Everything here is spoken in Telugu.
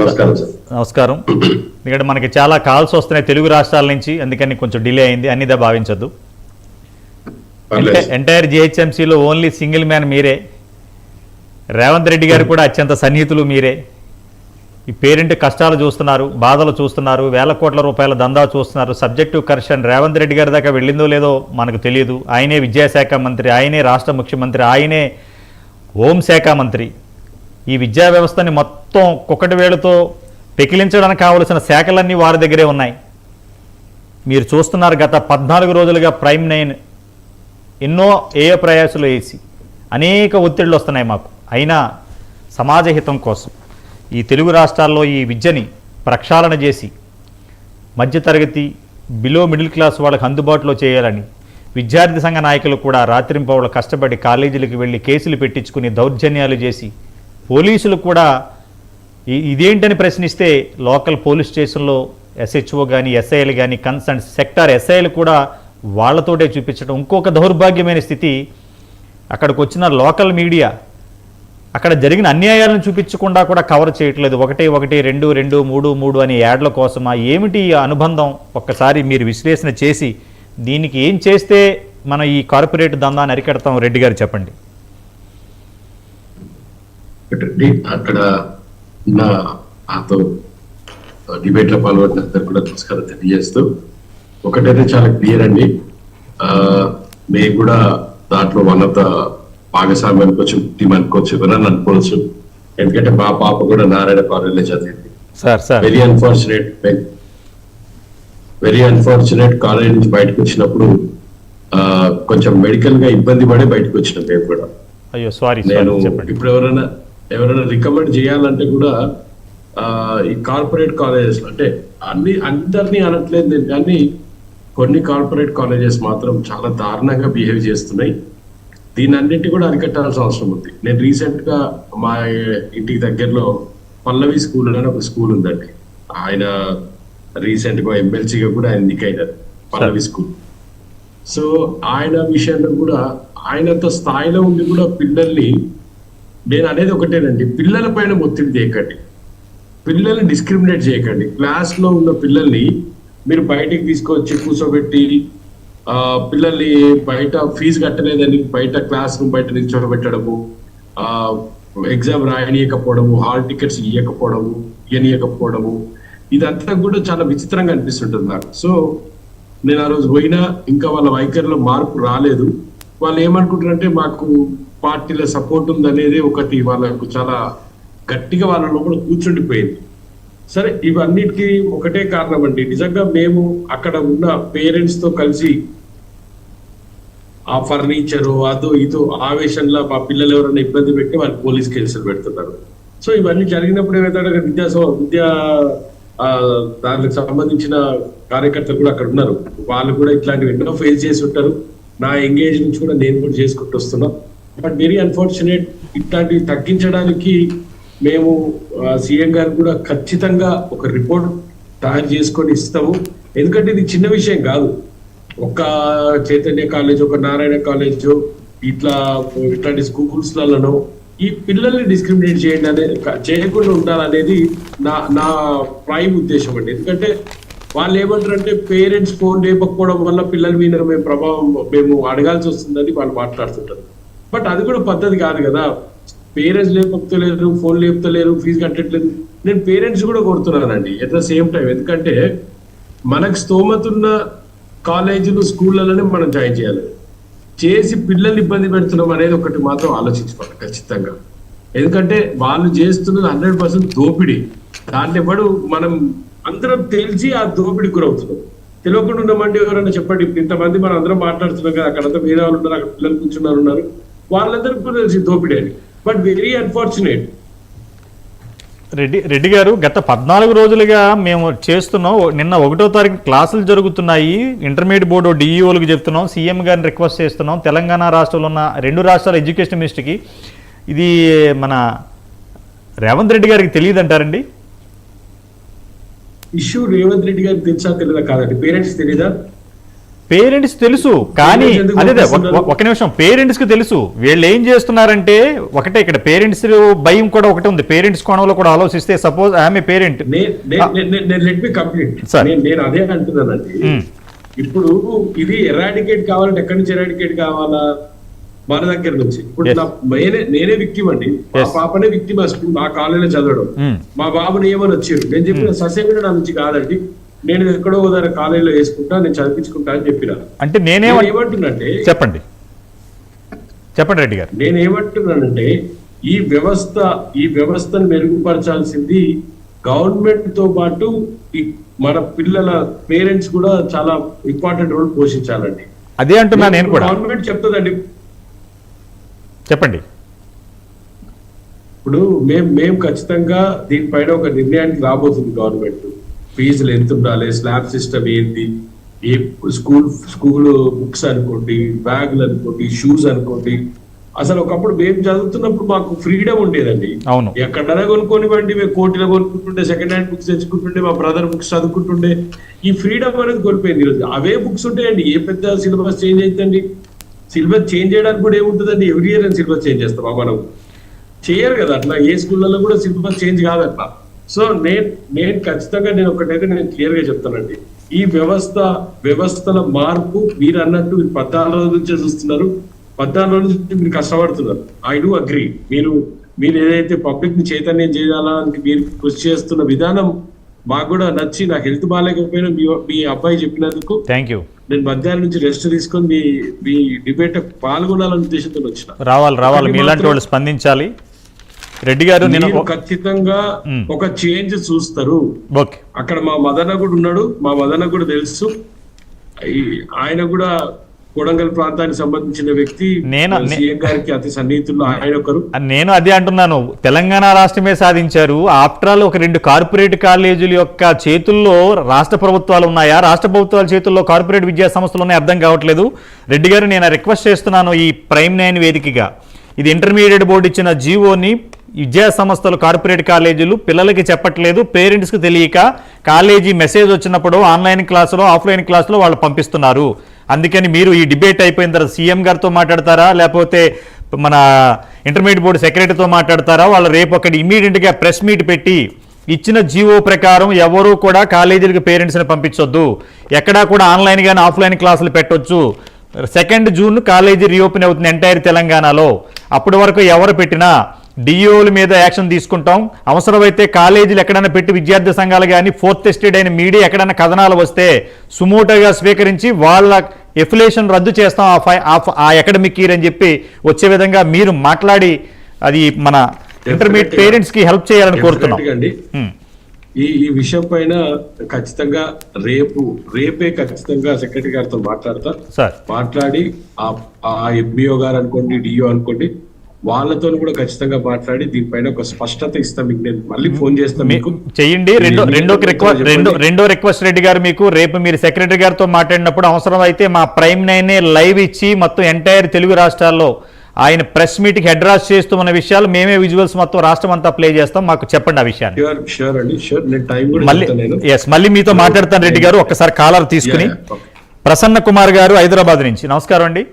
నమస్కారం సార్. నమస్కారం. ఎందుకంటే మనకి చాలా కాల్స్ వస్తున్నాయి తెలుగు రాష్ట్రాల నుంచి అందుకని కొంచెం డిలే అయింది అన్నిదా భావించొద్దు. ఎంటైర్ జిహెచ్ఎంసీలో ఓన్లీ సింగిల్ మ్యాన్ మీరే. రేవంత్ రెడ్డి గారు కూడా అత్యంత సన్నిహితులు మీరే. ఈ పేరెంట్ కష్టాలు చూస్తున్నారు బాధలు చూస్తున్నారు వేల కోట్ల రూపాయల దందా చూస్తున్నారు. సబ్జెక్టివ్ కరెక్షన్ రేవంత్ రెడ్డి గారి దాకా వెళ్ళిందో లేదో మనకు తెలియదు. ఆయనే విద్యాశాఖ మంత్రి ఆయనే రాష్ట్ర ముఖ్యమంత్రి ఆయనే హోంశాఖ మంత్రి. ఈ విద్యా వ్యవస్థని మొత్తం కుక్కటి వేళతో పెకిలించడానికి కావలసిన శాఖలన్నీ వారి దగ్గరే ఉన్నాయి. మీరు చూస్తున్నారు గత పద్నాలుగు రోజులుగా ప్రైమ్ నైన్ ఎన్నో ఏయో ప్రయాసాలు వేసి అనేక ఒత్తిళ్ళు వస్తున్నాయి మాకు. అయినా సమాజ హితం కోసం ఈ తెలుగు రాష్ట్రాల్లో ఈ విద్యని ప్రక్షాళన చేసి మధ్యతరగతి బిలో మిడిల్ క్లాస్ వాళ్ళకి అందుబాటులో చేయాలని విద్యార్థి సంఘ నాయకులు కూడా రాత్రింపవళ్ళు కష్టపడి కాలేజీలకు వెళ్ళి కేసులు పెట్టించుకుని దౌర్జన్యాలు చేసి పోలీసులు కూడా ఇదేంటని ప్రశ్నిస్తే లోకల్ పోలీస్ స్టేషన్లో ఎస్హెచ్ఓ కానీ ఎస్ఐలు కానీ కన్సర్న్ సెక్టార్ ఎస్ఐలు కూడా వాళ్ళతోటే చూపించడం ఇంకొక దౌర్భాగ్యమైన స్థితి. అక్కడికి వచ్చిన లోకల్ మీడియా అక్కడ జరిగిన అన్యాయాలను చూపించకుండా కూడా కవర్ చేయట్లేదు. ఒకటి ఒకటి రెండు రెండు మూడు మూడు అనే యాడ్ల కోసమా? ఏమిటి ఈ అనుబంధం? ఒక్కసారి మీరు విశ్లేషణ చేసి దీనికి ఏం చేస్తే మనం ఈ కార్పొరేట్ దందాన్ని అరికెడతాం? రెడ్డి గారు చెప్పండి. పెట్టండి అక్కడ ఉన్న నాతో డిబేట్లో పాల్గొన్న అందరు కూడా నమస్కారం తెలియజేస్తూ ఒకటైతే చాలా క్లియర్ అండి. మేము కూడా దాంట్లో వన్ ఆఫ్ ద భాగస్వామి అనుకోవచ్చు టీం అనుకోవచ్చు ఎవరన్నా అనుకోవచ్చు ఎందుకంటే మా పాప కూడా నారాయణ కాలేజీలో చదివింది. Very unfortunate very unfortunate college నుంచి బయటకు వచ్చినప్పుడు కొంచెం మెడికల్గా ఇబ్బంది పడే బయటకు వచ్చినాం మేము కూడా. అయ్యో సారీ నేను ఇప్పుడు ఎవరైనా ఎవరైనా రికమెండ్ చేయాలంటే కూడా ఆ, ఈ కార్పొరేట్ కాలేజెస్ అంటే అన్ని అందరినీ అనట్లేదు నేను కానీ కొన్ని కార్పొరేట్ కాలేజెస్ మాత్రం చాలా దారుణంగా బిహేవ్ చేస్తున్నాయి. దీని అన్నింటి కూడా అరికట్టాల్సిన అవసరం ఉంది. నేను రీసెంట్గా మా ఇంటికి దగ్గరలో పల్లవి స్కూల్ అని ఒక స్కూల్ ఉందండి. ఆయన రీసెంట్గా ఎమ్మెల్సీగా కూడా ఆయన ఎన్నికైనారు పల్లవి స్కూల్. సో ఆయన విషయంలో కూడా ఆయనంత స్థాయిలో ఉండి కూడా పిల్లల్ని నేను అనేది ఒకటేనండి. పిల్లల పైన ఒత్తిడి చేయకండి. పిల్లల్ని డిస్క్రిమినేట్ చేయకండి. క్లాస్లో ఉన్న పిల్లల్ని మీరు బయటికి తీసుకొచ్చి కూర్చోబెట్టి పిల్లల్ని బయట ఫీజు కట్టలేదని బయట క్లాస్ రూమ్ బయట నిల్చోబెట్టడము ఎగ్జామ్ రాయనీయకపోవడము హాల్ టికెట్స్ ఇవ్వకపోవడము ఇవ్వనీయకపోవడము ఇదంతా కూడా చాలా విచిత్రంగా అనిపిస్తుంటుంది నాకు. సో నేను ఆ రోజు పోయినా ఇంకా వాళ్ళ వైఖరిలో మార్పు రాలేదు. వాళ్ళు ఏమనుకుంటారంటే మాకు పార్టీల సపోర్ట్ ఉందనేది ఒకటి వాళ్ళకు చాలా గట్టిగా వాళ్ళ లోపల కూర్చుండిపోయింది. సరే ఇవన్నిటికీ ఒకటే కారణం అండి. నిజంగా మేము అక్కడ ఉన్న పేరెంట్స్తో కలిసి ఆ ఫర్నిచర్ అదో ఇదో ఆవేశంలో మా పిల్లలు ఎవరైనా ఇబ్బంది పెట్టి వాళ్ళు పోలీస్ కేసులు పెడుతున్నారు. సో ఇవన్నీ జరిగినప్పుడు ఏమైతే విద్యా విద్యా దానికి సంబంధించిన కార్యకర్తలు కూడా అక్కడ ఉన్నారు. వాళ్ళు కూడా ఇట్లాంటివి ఎన్నో ఫేస్ చేసి ఉంటారు. నా ఎంగేజ్ నుంచి కూడా నేను కూడా చేసుకుంటూ వస్తున్నా. బట్ వెరీ అన్ఫార్చునేట్ ఇట్లాంటివి తగ్గించడానికి మేము సీఎం గారు కూడా ఖచ్చితంగా ఒక రిపోర్ట్ తయారు చేసుకొని ఇస్తాము. ఎందుకంటే ఇది చిన్న విషయం కాదు. ఒక చైతన్య కాలేజ్ ఒక నారాయణ కాలేజ్ ఇట్లా ఇట్లాంటి స్కూల్స్లలోనో ఈ పిల్లల్ని డిస్క్రిమినేట్ చేయండి అనేది చేయకుండా ఉండాలనేది నా నా ప్రైమ్ ఉద్దేశం అండి. ఎందుకంటే వాళ్ళు ఏమంటారు అంటే పేరెంట్స్ ఫోన్ లేకపోవడం వల్ల పిల్లల మీద మేము ప్రభావం మేము అడగాల్సి వస్తుందని వాళ్ళు మాట్లాడుతుంటారు. బట్ అది కూడా పద్ధతి కాదు కదా. పేరెంట్స్ లేపలేరు ఫోన్ లేపుతలేరు ఫీజు కట్టట్లేదు. నేను పేరెంట్స్ కూడా కొడుతున్నానండి ఎట్ ద సేమ్ టైం. ఎందుకంటే మనకు స్తోమతున్న కాలేజీలు స్కూళ్ళలోనే మనం జాయిన్ చేయాలి. చేసి పిల్లల్ని ఇబ్బంది పెడుతున్నాం అనేది ఒకటి మాత్రం ఆలోచించుకోవాలి ఖచ్చితంగా. ఎందుకంటే వాళ్ళు చేస్తున్నది హండ్రెడ్ పర్సెంట్ దోపిడీ. దాన్ని ఎప్పుడు మనం అందరం తెలిసి ఆ దోపిడీ గురవుతున్నాం. తెలియకుండా ఉన్నామంటే ఎవరైనా చెప్పండి. ఇప్పుడు ఇంతమంది మనం అందరం మాట్లాడుతున్నాం కదా అక్కడంతా వేరే వాళ్ళు ఉన్నారు అక్కడ పిల్లలు కూర్చున్నారు ఉన్నారు. వాళ్ళందరికీ కూడా తెలిసి దోపిడీ అని but very unfortunate Reddy Reddy గారు గత పద్నాలుగు రోజులుగా మేము చేస్తున్నాం. నిన్న ఒకటో తారీఖు క్లాసులు జరుగుతున్నాయి. ఇంటర్మీడియట్ బోర్డు డిఈఓలకు చెప్తున్నాం. సీఎం గారిని రిక్వెస్ట్ చేస్తున్నాం. తెలంగాణ రాష్ట్రంలో ఉన్న రెండు రాష్ట్రాల ఎడ్యుకేషన్ మినిస్టర్కి ఇది మన రేవంత్ రెడ్డి గారికి తెలియదు అంటారండి ఇష్యూ రేవంత్ రెడ్డి గారికి తెలుసా తెలియదా కాదండి? పేరెంట్స్ తెలీదా పేరెంట్స్ తెలుసు కానీ అదే ఒక- నిమిషం పేరెంట్స్కి తెలుసు. వీళ్ళు ఏం చేస్తున్నారంటే ఒకటే ఇక్కడ పేరెంట్స్ భయం కూడా ఒకటి ఉంది. పేరెంట్స్ కోణంలో కూడా ఆలోచిస్తే సపోజ్ ఆమె పేరెంట్. నేను అదే అంటున్నానండి. మ్మ్. ఇప్పుడు ఇది ఎరాడికేట్ కావాలంటే ఎక్కడి నుంచి ఎరాడికేట్ కావాలా? మన దగ్గర నుంచి. ఇప్పుడు నేనే నేనే విక్టిమ్ అండి. మా. పాపనే విక్టిమ్ మా కాలేజీలో చదవడం. మ్మ్. మా బాబుని ఏమని వచ్చారు నేను చెప్పిన ససేమిన నా నుంచి కాదండి. నేను ఎక్కడో ఒకదాని కాలేజీలో వేసుకుంటా నేను చదివించుకుంటా అని చెప్పిన. అంటే నేనే నేను ఏమంటున్నంటే చెప్పండి. చెప్పండి రెడ్డి గారు. నేను ఏమంటున్నానంటే ఈ వ్యవస్థ ఈ వ్యవస్థను మెరుగుపరచాల్సింది గవర్నమెంట్తో పాటు ఈ మన పిల్లల పేరెంట్స్ కూడా చాలా ఇంపార్టెంట్ రోల్ పోషించాలండి. అదే అంటున్నా నేను కూడా. గవర్నమెంట్ చెప్తుందండి. చెప్పండి. ఇప్పుడు మేము మేము ఖచ్చితంగా దీనిపైన ఒక నిర్ణయానికి రాబోతుంది గవర్నమెంట్. ఫీజులు ఎంత ఉండాలి స్లాబ్ సిస్టమ్ ఏంటి ఏ స్కూల్ స్కూల్ బుక్స్ అనుకోండి బ్యాగులు అనుకోండి షూస్ అనుకోండి. అసలు ఒకప్పుడు మేము చదువుతున్నప్పుడు మాకు ఫ్రీడమ్ ఉండేదండి. అవును. ఎక్కడైనా కొనుక్కోనివ్వండి మేము కోటిలో కొనుక్కుంటుండే సెకండ్ హ్యాండ్ బుక్స్ తెచ్చుకుంటుండే మా బ్రదర్ బుక్స్ చదువుకుంటుండే. ఈ ఫ్రీడమ్ అనేది కోల్పోయింది ఈరోజు. అవే బుక్స్ ఉంటాయండి. ఏ పెద్ద సిలబస్ చేంజ్ అవుతుందండి సిలబస్ చేంజ్ చేయడానికి కూడా ఏముంటుందండి? ఎవ్రీ ఇయర్ సిలబస్ చేంజ్ చేస్తామా మనం చేయరు కదా అట్లా. ఏ స్కూళ్ళలో కూడా సిలబస్ చేంజ్ కాదు అట్లా సో నేను నేను ఖచ్చితంగా నేను ఒకటైతే నేను క్లియర్గా చెప్తానండి. ఈ వ్యవస్థ వ్యవస్థల మార్పు మీరు అన్నట్టు మీరు పద్నాలుగు రోజుల నుంచే చూస్తున్నారు. పద్నాలుగు రోజుల నుంచి మీరు కష్టపడుతున్నారు. ఐ డూ అగ్రి మీరు మీరు ఏదైతే పబ్లిక్ని చైతన్యం చేయాలని మీరు కృషి చేస్తున్న విధానం మాకు కూడా నచ్చి నాకు హెల్త్ బాగాలేకపోయినా మీ మీ అబ్బాయి చెప్పినందుకు థ్యాంక్ యూ నేను మధ్యాహ్నం నుంచి రెస్ట్ తీసుకొని మీ మీ డిబేట్ పాల్గొనాలనే ఉద్దేశంతో వచ్చిన. రావాలి రావాలి. మీలాంటి వాళ్ళు స్పందించాలి. రెడ్డి గారు నేను ఖచ్చితంగా. ఒక చేంజ్ చూస్తారు. అక్కడ మా మదన కూడా ఉన్నాడు. మా మదన కూడా తెలుసు ఆయన కూడా కొడంగల్ ప్రాంతానికి సంబంధించిన వ్యక్తి. నేను- గారికి అతి సన్నిహితుల్లో ఆయన ఒకరు. నేను అదే అంటున్నాను. తెలంగాణ రాష్ట్రమే సాధించారు. ఆఫ్టర్ ఆల్ ఒక రెండు కార్పొరేట్ కాలేజీల యొక్క చేతుల్లో రాష్ట్ర ప్రభుత్వాలు ఉన్నాయా? రాష్ట్ర ప్రభుత్వాల చేతుల్లో కార్పొరేట్ విద్యా సంస్థలు ఉన్నాయి? అర్థం కావట్లేదు. రెడ్డి గారు నేను రిక్వెస్ట్ చేస్తున్నాను ఈ ప్రైమ్ నైన్ వేదికగా. ఇది ఇంటర్మీడియట్ బోర్డు ఇచ్చిన జీవోని విద్యా సంస్థలు కార్పొరేట్ కాలేజీలు పిల్లలకి చెప్పట్లేదు పేరెంట్స్కి తెలియక కాలేజీ మెసేజ్ వచ్చినప్పుడు ఆన్లైన్ క్లాసులో ఆఫ్లైన్ క్లాసులో వాళ్ళు పంపిస్తున్నారు. అందుకని మీరు ఈ డిబేట్ అయిపోయిన తర్వాత సీఎం గారితో మాట్లాడతారా? లేకపోతే మన ఇంటర్మీడియట్ బోర్డు సెక్రటరీతో మాట్లాడతారా? వాళ్ళు రేపు అక్కడ ఇమీడియట్గా ప్రెస్ మీట్ పెట్టి ఇచ్చిన జీవో ప్రకారం ఎవరు కూడా కాలేజీలకు పేరెంట్స్ని పంపించొద్దు. ఎక్కడా కూడా ఆన్లైన్ కానీ ఆఫ్లైన్ క్లాసులు పెట్టొచ్చు. సెకండ్ జూన్ కాలేజీ రీఓపెన్ అవుతుంది ఎంటైర్ తెలంగాణలో. అప్పటి వరకు ఎవరు పెట్టినా డిఓల మీద యాక్షన్ తీసుకుంటాం. అవసరమైతే కాలేజీలు ఎక్కడైనా పెట్టి విద్యార్థి సంఘాలు కానీ ఫోర్త్ ఎస్టేట్ అయిన మీడియా ఎక్కడైనా కథనాలు వస్తే సుమోటోగా స్వీకరించి వాళ్ళ ఎఫిలేషన్ రద్దు చేస్తాం ఆ ఫై ఆ అకాడమిక్ ఇయర్ అని చెప్పి వచ్చే విధంగా మీరు మాట్లాడి అది మన ఇంటర్మీడియట్ పేరెంట్స్కి హెల్ప్ చేయాలని కోరుతున్నాం. ఈ ఈ విషయం పైన ఖచ్చితంగా రేపు రేపే ఖచ్చితంగా సెక్రటరీ గారితో మాట్లాడతా. మాట్లాడి ఆ- ఆ ఎంబీఓ గారు అనుకోండి డిఓ అనుకోండి వాళ్ళతో కూడా ఖచ్చితంగా మాట్లాడి దీనిపైన ఒక స్పష్టత ఇస్తాం మీకు నేను మళ్ళీ ఫోన్ చేస్తాను మీకు. చెయ్యండి. రెండో రెండో రిక్వెస్ట్. రెండో రెండో రిక్వెస్ట్ రెడ్డి గారు మీకు రేపు మీరు సెక్రటరీ గారితో మాట్లాడినప్పుడు అవసరం అయితే మా ప్రైమ్ నైన్ లైవ్ ఇచ్చి మొత్తం ఎంటైర్ తెలుగు రాష్ట్రాల్లో ఆయన ప్రెస్ మీట్కి అడ్రస్ చేస్తూ ఉన్న విషయాలు మేమే విజువల్స్ మొత్తం రాష్ట్రం అంతా ప్లే చేస్తాం. మాకు చెప్పండి ఆ విషయాన్ని. మళ్ళీ ఎస్ మళ్ళీ మీతో మాట్లాడతాను రెడ్డి గారు. ఒక్కసారి కాలర్ తీసుకుని. ప్రసన్న కుమార్ గారు హైదరాబాద్ నుంచి. నమస్కారం అండి.